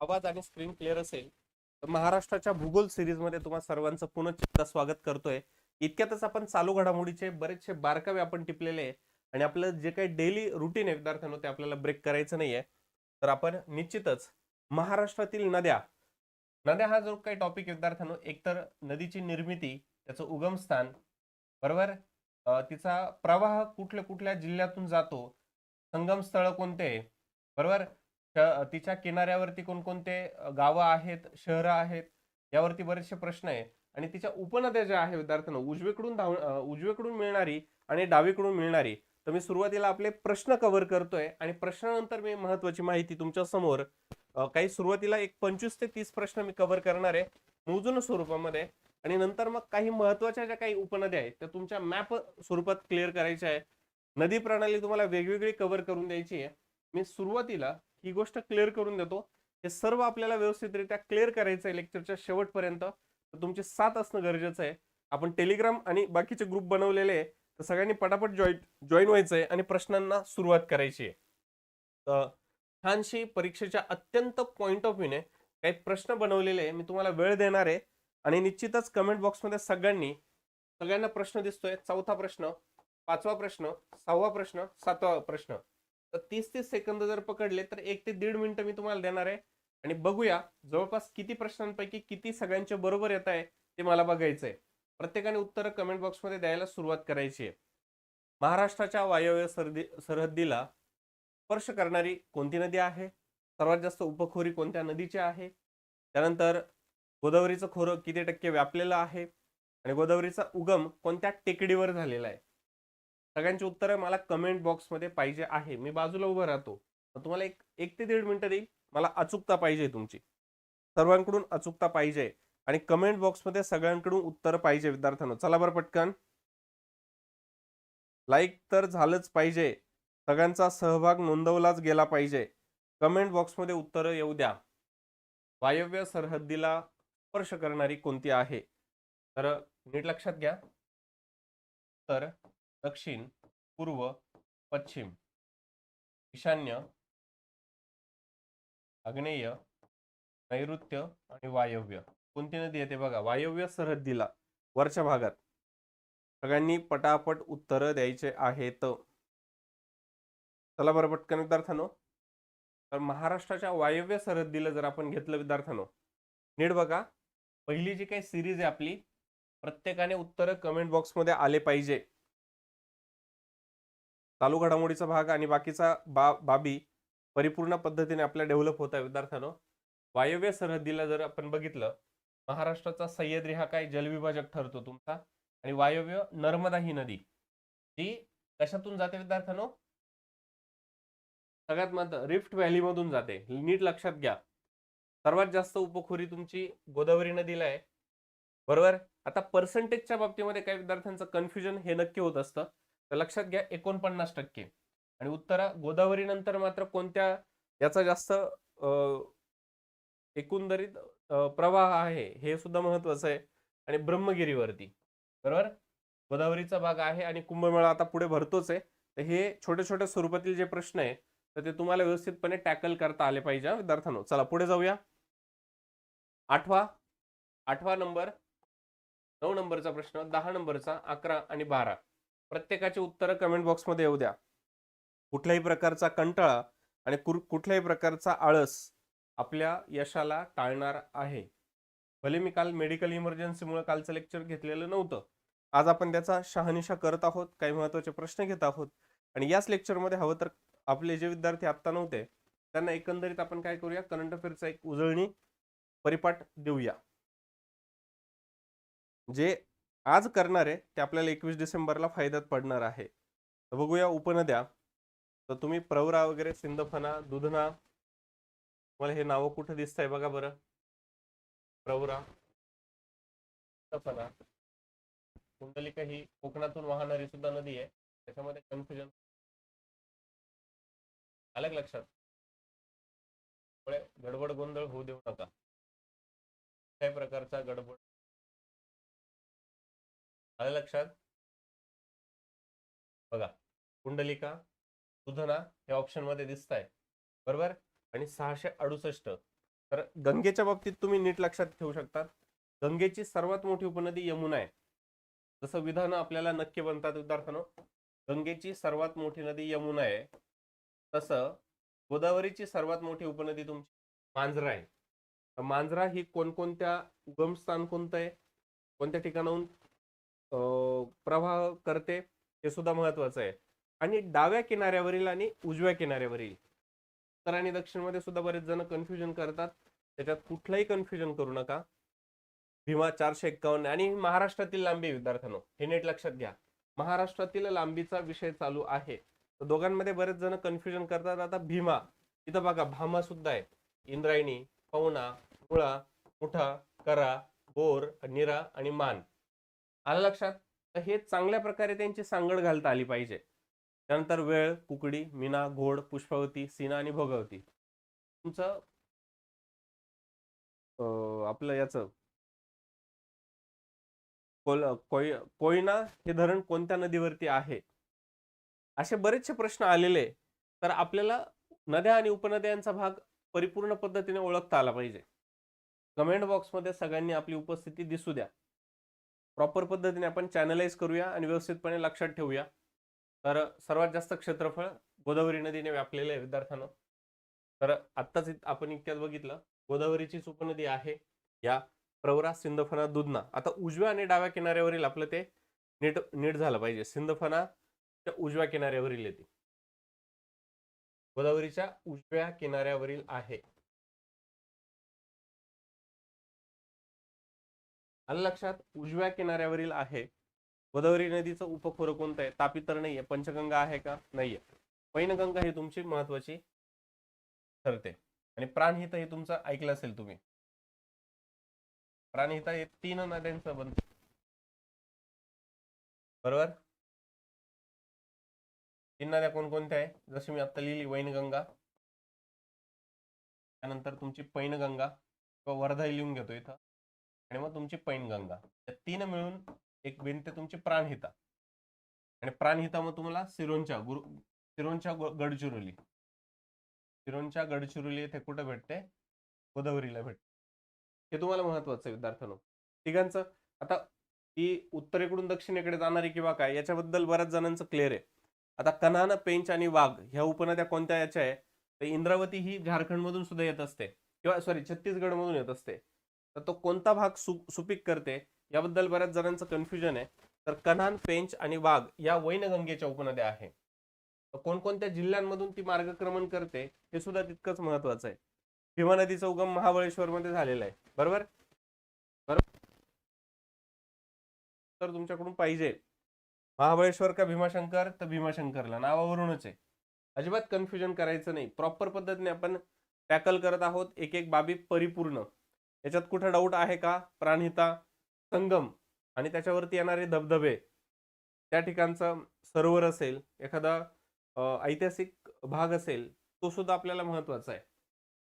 आवाज आणि screen clear असेल तर महाराष्ट्राच्या भूगोल सिरीजमध्ये तुम्हा सर्वांचं पुनः एकदा स्वागत करतोय. इतक्यातच आपण चालू घडामोडीचे बरेचसे बारकावे आपण टिपलेले आहे आणि आपलं जे काही डेली रुटीन आहे विद्यार्थ्यांनो ते आपल्याला ब्रेक करायचं नाहीये. तर आपण निश्चितच महाराष्ट्रातील नद्या नद्या हा जो काही टॉपिक विद्यार्थ्यांनो एकतर नदीची निर्मिती त्याचं उगमस्थान बरोबर? तिचा प्रवाह कुठल्या कुठल्या जिल्ह्यातून जातो संगम स्थळ कोणते बरोबर? तिच्या किनाऱ्यावरती कोणकोणते गावं आहेत शहरं आहेत यावरती बरेचसे प्रश्न आहे. आणि तिच्या उपनद्या ज्या आहेत विद्यार्थ्यांना उजवीकडून धाव उजवेकडून उजवीकडून मिळणारी आणि डावीकडून मिळणारी तर मी सुरुवातीला आपले प्रश्न कव्हर करतोय आणि प्रश्नानंतर मी महत्वाची माहिती तुमच्यासमोर काही सुरुवातीला एक पंचवीस ते तीस प्रश्न मी कव्हर करणार आहे मोजून स्वरूपामध्ये. आणि नंतर मग काही महत्त्वाच्या ज्या काही उपनद्या आहेत त्या तुमच्या मॅप स्वरूपात क्लिअर करायच्या आहे. नदी प्रणाली तुम्हाला वेगवेगळी कव्हर करून द्यायची आहे. मी सुरुवातीला ही गोष्ट क्लिअर करून देतो. हे सर्व आपल्याला व्यवस्थितरित्या क्लिअर करायचं आहे लेक्चरच्या शेवटपर्यंत. तर तुमचे साथ असणं गरजेचं आहे. आपण टेलिग्राम आणि बाकीचे ग्रुप बनवलेले आहे. तर सगळ्यांनी पटापट जॉईन जॉईन व्हायचं आहे आणि प्रश्नांना सुरुवात करायची आहे. तर छानशी परीक्षेच्या अत्यंत पॉईंट ऑफ व्ह्यूने काही प्रश्न बनवलेले आहे. मी तुम्हाला वेळ देणार आहे. आणि निश्चितच कमेंट बॉक्समध्ये सगळ्यांनी सगळ्यांना प्रश्न दिसतोय. चौथा प्रश्न पाचवा प्रश्न सहावा प्रश्न सातवा प्रश्न. तर तीस तीस सेकंद जर पकडले तर एक ते दीड मिनिटं मी तुम्हाला देणार आहे. आणि बघूया जवळपास किती प्रश्नांपैकी किती सगळ्यांचे बरोबर येत आहे ते मला बघायचं आहे. प्रत्येकाने उत्तरं कमेंट बॉक्समध्ये द्यायला सुरुवात करायची आहे. महाराष्ट्राच्या वायव्य सरदी सरहद्दीला स्पर्श करणारी कोणती नदी आहे? सर्वात जास्त उपखोरी कोणत्या नदीची आहे? त्यानंतर गोदावरीचं खोरं किती टक्के व्यापलेलं आहे? आणि गोदावरीचा उगम कोणत्या टेकडीवर झालेला आहे? सगळ्यांची उत्तरं मला कमेंट बॉक्समध्ये पाहिजे आहे. मी बाजूला उभं राहतो. तुम्हाला एक एक ते दीड मिनिटं देईल मला अचूकता पाहिजे तुमची. सर्वांकडून अचूकता पाहिजे. आणि कमेंट बॉक्समध्ये सगळ्यांकडून उत्तर पाहिजे विद्यार्थ्यांनो. चला बरं पटकन. लाईक तर झालंच पाहिजे. सगळ्यांचा सहभाग नोंदवलाच गेला पाहिजे. कमेंट बॉक्समध्ये उत्तरं येऊ द्या. वायव्य सरहद्दीला स्पर्श करणारी कोणती आहे? तर नीट लक्षात घ्या. तर दक्षिण पूर्व पश्चिम. ईशान्य आग्नेय नैऋत्य आणि वायव्य. कोणती नदी येते बघा. वायव्य सरहद्दीला वरच्या भागात. सगळ्यांनी पटापट उत्तरं द्यायचे आहेत. चला बरं पटकन विद्यार्थ्यानो. तर महाराष्ट्राच्या वायव्य सरहद्दीला जर आपण घेतलं विद्यार्थ्यानो नीट बघा. पहिली जी काही सिरीज आहे आपली प्रत्येकाने उत्तरं कमेंट बॉक्समध्ये आले पाहिजे. चालू घडामोडीचा भाग आणि बाकीचा बा बाबी परिपूर्ण पद्धतीने आपल्या डेव्हलप होत आहे विद्यार्थ्यांनो. वायव्य सरहद्दीला जर आपण बघितलं महाराष्ट्राचा सह्याद्री हा काय जलविभाजक ठरतो तुमचा? आणि वायव्य नर्मदा ही नदी ती कशातून जाते विद्यार्थ्यांनो? सगळ्यात महत्त्व रिफ्ट व्हॅली मधून जाते. नीट लक्षात घ्या. सर्वात जास्त उपखोरी तुमची गोदावरी नदीला आहे. बरोबर? आता पर्सेंटेजच्या बाबतीमध्ये काही विद्यार्थ्यांचं कन्फ्युजन हे नक्की होत असतं. तर लक्षात घ्या एकोणपन्नास टक्के. आणि उत्तरा गोदावरी नंतर मात्र कोणत्या याचा जास्त एकंदरीत प्रवाह आहे हे सुद्धा महत्वाचं आहे. आणि ब्रह्मगिरीवरती. बरोबर? गोदावरीचा भाग आहे आणि कुंभमेळा आता पुढे भरतोच आहे. तर हे छोटे छोट्या स्वरूपातील जे प्रश्न आहे तर ते तुम्हाला व्यवस्थितपणे टॅकल करता आले पाहिजे विद्यार्थ्यांनो. चला पुढे जाऊया. आठवा आठवा नंबर नऊ नंबरचा प्रश्न दहा नंबरचा अकरा आणि बारा. प्रत्येकाची उत्तरं कमेंट बॉक्समध्ये येऊ द्या. कुठल्याही प्रकारचा कंटाळा आणि कुर- कुठल्याही प्रकारचा आळस आपल्या यशाला टाळणार आहे. भले मी काल मेडिकल इमर्जन्सीमुळे कालचं लेक्चर घेतलेलं नव्हतं. आज आपण त्याचा शहानिशा करत आहोत काही महत्त्वाचे प्रश्न घेत आहोत. आणि याच लेक्चरमध्ये हवं तर आपले जे विद्यार्थी आत्ता नव्हते त्यांना एकंदरीत आपण काय करूया? करंट अफेअरचा एक उजळणी परिपाठ देऊया. जे आज करणार आहे ते आपल्याला एकवीस डिसेंबरला फायद्यात पडणार आहे. तर बघूया उपनद्या. तर तुम्ही प्रवरा वगैरे सिंदफना दुधना मला हे नावं कुठं दिसत आहे बघा बरं. प्रवरा सिंदफना कुंडलिका ही कोकणातून वाहणारी सुद्धा नदी आहे. त्याच्यामध्ये कन्फ्युजन आलं का लक्षात? गडबड गोंधळ होऊ देऊ नका. कुठल्याही प्रकारचा गडबड आलं लक्षात? बघा कुंडलिका सुधना हे ऑप्शनमध्ये दिसत आहे बरोबर? आणि सहाशे अडुसष्ट. तर गंगेच्या बाबतीत तुम्ही नीट लक्षात ठेवू शकता गंगेची सर्वात मोठी उपनदी यमुना आहे. जसं विधानं आपल्याला नक्की बनतात विद्यार्थ्यांनो. गंगेची सर्वात मोठी नदी यमुना आहे. तसं गोदावरीची सर्वात मोठी उपनदी तुमची मांजरा आहे. मांजरा ही कोणकोणत्या उगमस्थान कोणतं आहे? कोणत्या ठिकाणाहून प्रवाह करते हे सुद्धा महत्वाचं आहे. आणि डाव्या किनाऱ्यावरील आणि उजव्या किनाऱ्यावरील. उत्तर आणि दक्षिणमध्ये सुद्धा बरेच जण कन्फ्युजन करतात. त्याच्यात कुठलंही कन्फ्युजन करू नका. भीमा चारशे एक्कावन्न आणि महाराष्ट्रातील लांबी विद्यार्थ्यांनो हे नीट लक्षात घ्या. महाराष्ट्रातील लांबीचा विषय चालू आहे. तर दोघांमध्ये बरेच जण कन्फ्युजन करतात. आता भीमा इथं बघा भामा सुद्धा आहे. इंद्रायणी पवना मुळा मुठा करा बोर निरा आणि मान. आलं लक्षात? तर हे चांगल्या प्रकारे त्यांची सांगड घालता आली पाहिजे. त्यानंतर वेळ कुकडी मीना घोड पुष्पावती सीना आणि भोगावती. तुमचं आपलं याचं कोल कोय कोयना हे धरण कोणत्या नदीवरती आहे? असे बरेचसे प्रश्न आलेले. तर आपल्याला नद्या आणि उपनद्यांचा भाग परिपूर्ण पद्धतीने ओळखता आला पाहिजे. कमेंट बॉक्समध्ये सगळ्यांनी आपली उपस्थिती दिसू द्या. प्रॉपर पद्धतीने आपण चॅनलाइज करूया आणि व्यवस्थितपणे लक्षात ठेवूया. तर सर्वात जास्त क्षेत्रफळ गोदावरी नदीने व्यापलेलं आहे विद्यार्थ्यांना. तर आत्ताच आपण इतक्यात बघितलं गोदावरीचीच उपनदी आहे या प्रवरा सिंदफणा दुधना. आता उजव्या आणि डाव्या किनाऱ्यावरील आपलं ते नीट नीट झालं पाहिजे. सिंदफणा उजव्या किनाऱ्यावरील येते गोदावरीच्या उजव्या किनाऱ्यावरील आहे. आलं लक्षात उजव्या किनाऱ्यावरील आहे. गोदावरी नदीचं उपखोरं कोणतं आहे? तापी तर नाहीये. पंचगंगा आहे का? नाहीये. पैनगंगा ही तुमची महत्वाची ठरते. आणि प्राणहिता हे तुमचं ऐकलं असेल तुम्ही. प्राणहिता हे तीन नद्यांचं बनत बरोबर? तीन नद्या कोणकोणत्या आहे? जशी मी आता लिहिली वैनगंगा. त्यानंतर तुमची पैनगंगा. किंवा वर्धा लिहून घेतो इथं. आणि मग तुमची पैनगंगा. या तीन मिळून एक भिंत तुमची प्राणहिता. आणि प्राणहिता मग तुम्हाला सिरोंच्या गुरु सिरोंच्या गडचिरोली. सिरोंच्या गडचिरोली येथे कुठं भेटते? गोदावरीला भेटते. हे तुम्हाला महत्वाचं आहे विद्यार्थ्यांनो. तिघांचं आता ती उत्तरेकडून दक्षिणेकडे जाणारी किंवा काय याच्याबद्दल बऱ्याच जणांचं क्लिअर आहे. आता कन्हान पेंच आणि वाघ ह्या उपनद्या कोणत्या याच्या आहे? तर इंद्रावती ही झारखंडमधून सुद्धा येत असते. किंवा सॉरी छत्तीसगड मधून येत असते. तर तो कोणता भाग सु सुपीक करते याबद्दल बऱ्याच जणांचं कन्फ्युजन आहे. तर कन्हान पेंच आणि वाघ या वैनगंगेच्या उपनद्या आहे तर कोणकोणत्या जिल्ह्यांमधून ती मार्गक्रमण करते हे सुद्धा तितकंच महत्वाचं आहे. भीमा नदीचा उगम महाबळेश्वर मध्ये झालेला आहे. बरोबर? बरोबर? तर तुमच्याकडून पाहिजे. महाबळेश्वर का भीमाशंकर? तर भीमाशंकरला. नावावरूनच आहे. अजिबात कन्फ्युजन करायचं नाही. प्रॉपर पद्धतीने आपण टॅकल करत आहोत. एक एक बाबी परिपूर्ण. याच्यात कुठं डाऊट आहे का? प्राणहिता संगम आणि त्याच्यावरती येणारे धबधबे त्या ठिकाणचं सरोवर असेल एखादा ऐतिहासिक भाग असेल तो सुद्धा आपल्याला महत्त्वाचा आहे.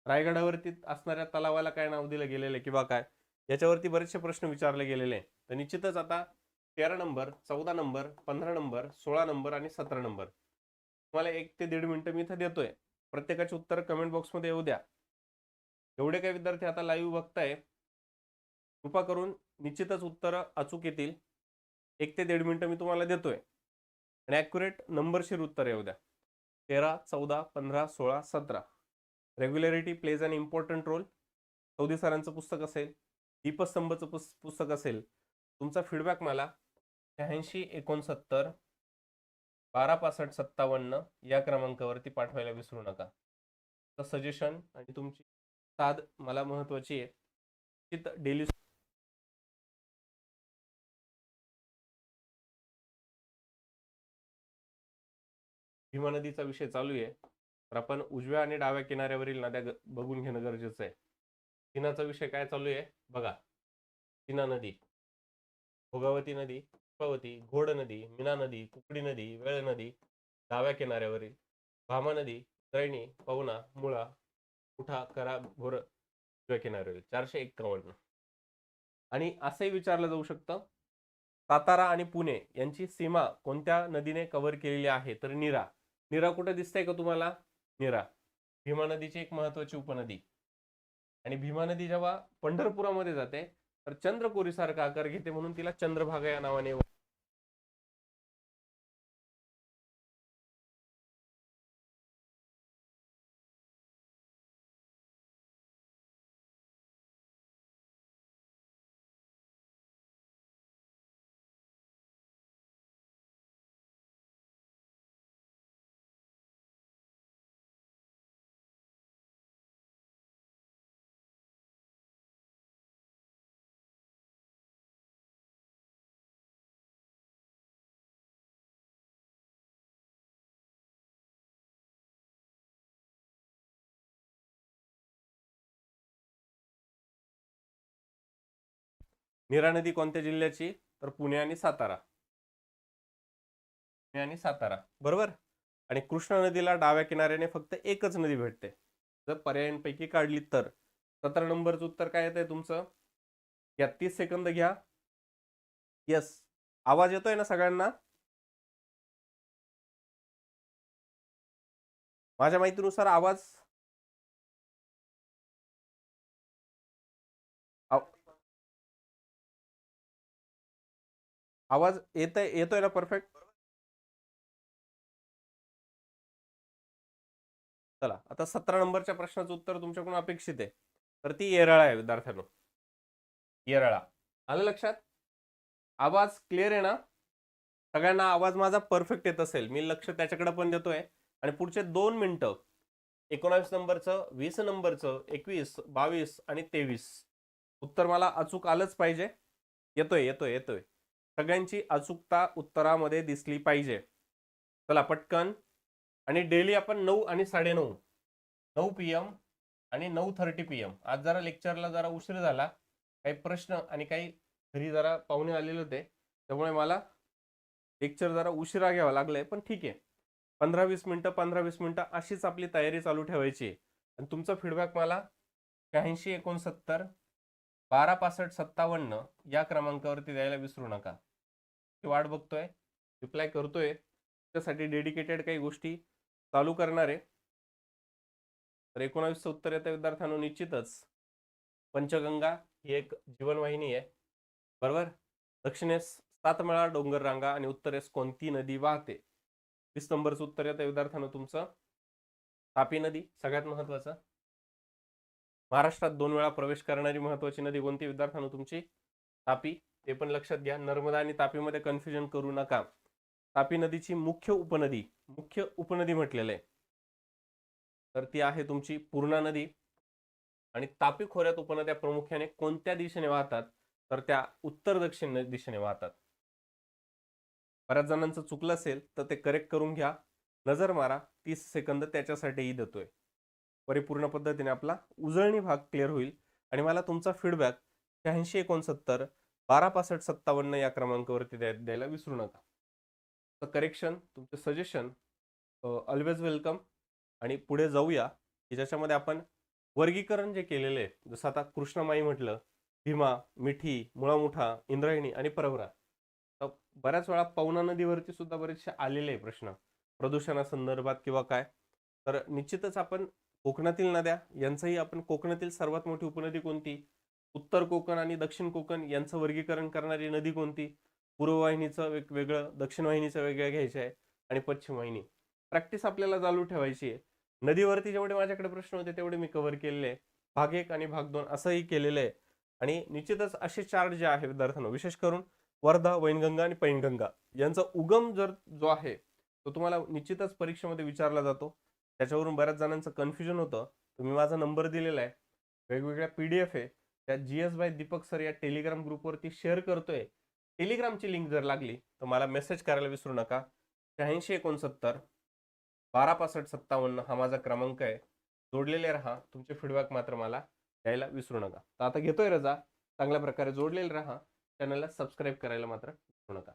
रायगडावरती असणाऱ्या तलावाला काय नाव दिलं गेलेलं आहे किंवा काय? याच्यावरती बरेचसे प्रश्न विचारले गेलेले आहे. तर निश्चितच आता तेरा नंबर चौदा नंबर पंधरा नंबर सोळा नंबर आणि सतरा नंबर. तुम्हाला एक ते दीड मिनटं मी इथं देतोय. प्रत्येकाची उत्तर कमेंट बॉक्समध्ये येऊ द्या. एवढे काही विद्यार्थी आता लाईव्ह बघताय. कृपा करून निश्चितच उत्तर अचूक येतील. एक ते दीड मिनिटं मी तुम्हाला देतोय. आणि ॲक्युरेट नंबरशीर उत्तर येऊ द्या. तेरा चौदा पंधरा सोळा सतरा. रेग्युलरिटी प्लेज अन इम्पॉर्टंट रोल चौधरी सरांचं पुस्तक असेल दीपस्तंभचं पुस पुस्तक असेल तुमचा फीडबॅक मला शहाऐंशी एकोणसत्तर बारा पासष्ट सत्तावन्न या क्रमांकावरती पाठवायला विसरू नका. तर सजेशन आणि तुमची साध मला महत्वाची आहे. डेली भीमा नदीचा विषय चालू आहे. तर आपण उजव्या आणि डाव्या किनाऱ्यावरील नद्या बघून घेणं गरजेचं आहे. सिनाचा विषय काय चालू आहे? बघा. सिना नदी भोगावती नदी पुष्पावती घोड नदी मीना नदी कुकडी नदी वेळ नदी डाव्या किनाऱ्यावरील भामा नदी त्रैणी पवना मुळा उठा करा भोर किनारे चारशे एक्कावन्न. आणि असंही विचारलं जाऊ शकतं सातारा आणि पुणे यांची सीमा कोणत्या नदीने कव्हर केलेली आहे? तर निरा. निरा कुठे दिसते का तुम्हाला? निरा. भीमा नदीची एक महत्वाची उपनदी. आणि भीमा नदी जेव्हा पंढरपुरामध्ये जाते तर चंद्रकोरीसारखा आकार घेते म्हणून तिला चंद्रभागा या नावाने नीरा नदी कोणत्या जिल्ह्याची? तर पुणे आणि सातारा. पुणे आणि सातारा. बरोबर? आणि कृष्णा नदीला डाव्या किनाऱ्याने फक्त एकच नदी भेटते. जर पर्यायांपैकी काढली तर. सतरा नंबरचं उत्तर काय येतंय तुमचं? या तीस सेकंद घ्या. यस आवाज येतोय ना सगळ्यांना? माझ्या माहितीनुसार आवाज आवाज येतोय येतोय ना परफेक्ट? चला आता सतरा नंबरच्या प्रश्नाचं उत्तर तुमच्याकडून अपेक्षित आहे. तर ती येरळा आहे विद्यार्थ्यांनो. येरळा. आलं लक्षात? आवाज क्लिअर आहे ना? सगळ्यांना आवाज माझा परफेक्ट येत असेल. मी लक्ष त्याच्याकडे पण देतोय. आणि पुढचे दोन मिनिटं एकोणावीस नंबरचं वीस नंबरचं एकवीस बावीस आणि तेवीस. उत्तर मला अचूक आलंच पाहिजे. येतोय येतोय येतोय. सगळ्यांची अचूकता उत्तरामध्ये दिसली पाहिजे. चला पटकन. आणि डेली आपण नऊ आणि साडेनऊ. नऊ पी एम आणि नऊ थर्टी पी एम आज जरा लेक्चरला जरा उशीर झाला. काही प्रश्न आणि काही घरी जरा पाहुणे आलेले होते. त्यामुळे मला लेक्चर जरा उशिरा घ्यावा लागलाय पण ठीक आहे. पंधरा वीस मिनटं पंधरा वीस मिनटं अशीच आपली तयारी चालू ठेवायची आहे. आणि तुमचा फीडबॅक मला शहाऐंशी एकोणसत्तर बारा पासष्ट सत्तावन्न या क्रमांकावरती द्यायला विसरू नका. वाट बघतोय रिप्लाय करतोय त्यासाठी डेडिकेटेड काही गोष्टी चालू करणार आहे. तर एकोणावीसचं उत्तर येत्या विद्यार्थ्यांनो निश्चितच. पंचगंगा ही एक जीवनवाहिनी आहे. बरोबर? दक्षिणेस सातमेळा डोंगर रांगा आणि उत्तरेस कोणती नदी वाहते? वीस नंबरचं उत्तर येतं विद्यार्थ्यांनो तुमचं. तापी नदी सगळ्यात महत्वाचं. महाराष्ट्रात दोन वेळा प्रवेश करणारी महत्वाची नदी कोणती? विद्यार्थ्यांनो तुमची? तापी. ते पण लक्षात घ्या. नर्मदा आणि तापीमध्ये कन्फ्युजन करू नका. तापी नदीची मुख्य उपनदी मुख्य उपनदी म्हटलेलं आहे. तर ती आहे तुमची पूर्णा नदी. आणि तापी खोऱ्यात उपनद्या प्रामुख्याने कोणत्या दिशेने वाहतात? तर त्या उत्तर दक्षिण दिशेने वाहतात. बऱ्याच जणांचं चुकलं असेल तर ते करेक्ट करून घ्या. नजर मारा. तीस सेकंद त्याच्यासाठीही देतोय. परिपूर्ण पद्धतीने आपला उजळणी भाग क्लिअर होईल. आणि मला तुमचा फीडबॅक शहाऐंशी एकोणसत्तर बारा पासष्ट सत्तावन्न या क्रमांकावरती द्याय द्यायला विसरू नका. तर करेक्शन तुमचे सजेशन ऑलवेज वेलकम आणि पुढे जाऊया की ज्याच्यामध्ये आपण वर्गीकरण जे केलेले आहे जसं आता कृष्णमाई म्हटलं भीमा मिठी मुळामुठा इंद्रायणी आणि परवरा. तर बऱ्याच वेळा पवना नदीवरती सुद्धा बरेचसे आलेले प्रश्न. प्रदूषणासंदर्भात किंवा काय? तर निश्चितच आपण कोकणातील नद्या यांचंही आपण कोकणातील सर्वात मोठी उपनदी कोणती? उत्तर कोकण आणि दक्षिण कोकण यांचं वर्गीकरण करणारी नदी कोणती? पूर्व वाहिनीचं वेग वेगळं दक्षिण वाहिनीचं वेगळं घ्यायचं आहे आणि पश्चिम वाहिनी प्रॅक्टिस आपल्याला चालू ठेवायची आहे. नदीवरती जेवढे माझ्याकडे प्रश्न होते तेवढे मी कव्हर केलेले आहे. भाग एक आणि भाग दोन असंही केलेलं आहे. आणि निश्चितच असे चार्ट जे आहे विद्यार्थ्यांना विशेष करून वर्धा वैनगंगा आणि पैनगंगा यांचा उगम जर जो आहे तो तुम्हाला निश्चितच परीक्षेमध्ये विचारला जातो. त्याच्यावरून बऱ्याच जणांचं कन्फ्युजन होतं. तुम्ही माझा नंबर दिलेला आहे. वेगवेगळ्या पी डी एफ आहे. त्या G S by Deepak sir या टेलिग्राम ग्रुपवरती शेअर करतोय. टेलिग्रामची लिंक जर लागली तर मला मेसेज करायला विसरू नका. शहाऐंशी एकोणसत्तर बारा पासष्ट सत्तावन्न हा माझा क्रमांक आहे. जोडलेले राहा. तुमचे फीडबॅक मात्र मला द्यायला विसरू नका. तर आता घेतोय रजा. चांगल्या प्रकारे जोडलेले राहा. चॅनलला सबस्क्राईब करायला मात्र विसरू नका.